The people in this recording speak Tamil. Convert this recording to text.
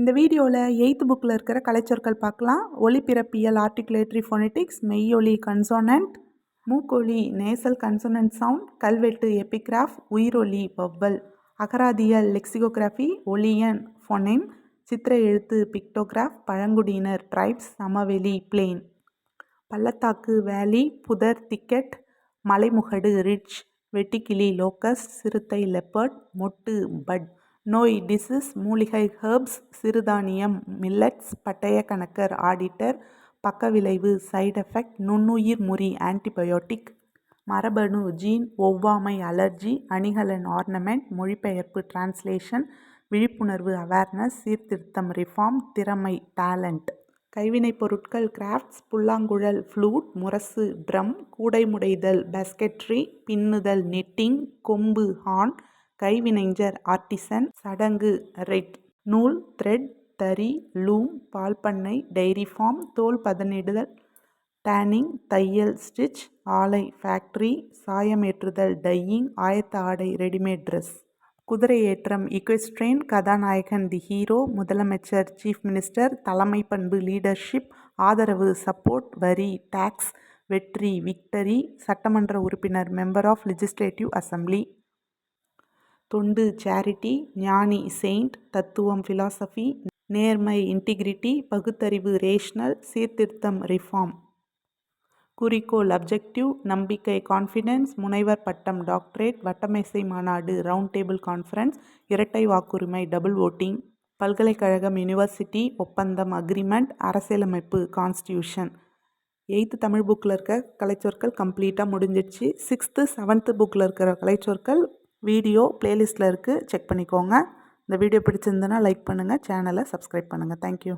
இந்த வீடியோவில் எயித்து புக்கில் இருக்கிற கலைச்சொற்கள் பார்க்கலாம். ஒலிபிறப்பியல் ஆர்டிகுலேட்டரி ஃபோனெட்டிக்ஸ் மெய்யொலி கன்சோனன்ட் மூக்கொலி நேசல் கன்சோனன்ட் சவுண்ட் கல்வெட்டு எபிகிராஃப் உயிரொலி வவ்வல் அகராதியல் லெக்சிகோகிராஃபி ஒலியன் ஃபொனேம் சித்திர எழுத்து பிக்டோகிராஃப் பழங்குடியினர் ட்ரைப்ஸ் சமவெளி பிளேன் பள்ளத்தாக்கு வேலி புதர் திக்கெட் மலைமுகடு ரிட்ஜ் வெட்டிக்கிளி லோக்கஸ் சிறுத்தை லெப்பர்ட் மொட்டு பட் நோய் டிசீஸ் மூலிகை ஹெர்ப்ஸ் சிறுதானியம் மில்லட்ஸ் பட்டய கணக்கர் ஆடிட்டர் பக்கவிளைவு சைடு எஃபெக்ட் நுண்ணுயிர் முறி ஆன்டிபயோட்டிக் மரபணு ஜீன் ஒவ்வாமை அலர்ஜி அணிகலன் ஆர்னமெண்ட் மொழிபெயர்ப்பு டிரான்ஸ்லேஷன் விழிப்புணர்வு அவேர்னஸ் சீர்திருத்தம் ரிஃபார்ம் திறமை டேலண்ட். கைவினைப் பொருட்கள் கிராஃப்ட்ஸ் புல்லாங்குழல் ஃப்ளூட் முரசு ட்ரம் கூடைமுடைதல் பேஸ்கெட்ரி பின்னுதல் நெட்டிங் கொம்பு ஹார்ன் கைவினைஞர் ஆர்டிசன் சடங்கு ரெட். நூல் த்ரெட் தறி லூம் பால்பண்ணை டெய்ரி ஃபார்ம் தோல் பதனிடுதல் டேனிங் தையல் ஸ்டிச் ஆலை ஃபேக்ட்ரி சாயமேற்றுதல் டையிங் ஆயத்த ஆடை ரெடிமேட் ட்ரெஸ் குதிரை ஏற்றம் இக்வெஸ்ட்ரெயின் கதாநாயகன் தி ஹீரோ முதலமைச்சர் சீஃப் மினிஸ்டர் தலைமை பண்பு லீடர்ஷிப் ஆதரவு சப்போர்ட் வரி டாக்ஸ் வெற்றி விக்டரி சட்டமன்ற உறுப்பினர் மெம்பர் ஆஃப் லெஜிஸ்லேட்டிவ் அசம்பிளி தொண்டு சேரிட்டி ஞானி செயின்ட் தத்துவம் ஃபிலாசபி நேர்மை இன்டிகிரிட்டி பகுத்தறிவு ரேஷ்னல் சீர்திருத்தம் ரிஃபார்ம் குறிக்கோள் அப்ஜெக்டிவ் நம்பிக்கை கான்ஃபிடென்ஸ் முனைவர் பட்டம் டாக்டரேட் வட்டமேசை மாநாடு ரவுண்ட் டேபிள் கான்ஃபரன்ஸ் இரட்டை வாக்குரிமை டபுள் ஓட்டிங் பல்கலைக்கழகம் யூனிவர்சிட்டி ஒப்பந்தம் அக்ரிமெண்ட் அரசியலமைப்பு கான்ஸ்டியூஷன் எயித்து தமிழ் புக்கில் இருக்க கலைச்சொற்கள் கம்ப்ளீட்டாக முடிஞ்சிடுச்சு. சிக்ஸ்த்து செவன்த்து புக்கில் இருக்கிற கலைச்சொற்கள் வீடியோ பிளேலிஸ்ட்டில் இருக்குது செக் பண்ணிக்கோங்க. இந்த வீடியோ பிடிச்சிருந்ததுன்னா லைக் பண்ணுங்கள் சேனலை சப்ஸ்கிரைப் பண்ணுங்கள் தேங்க்யூ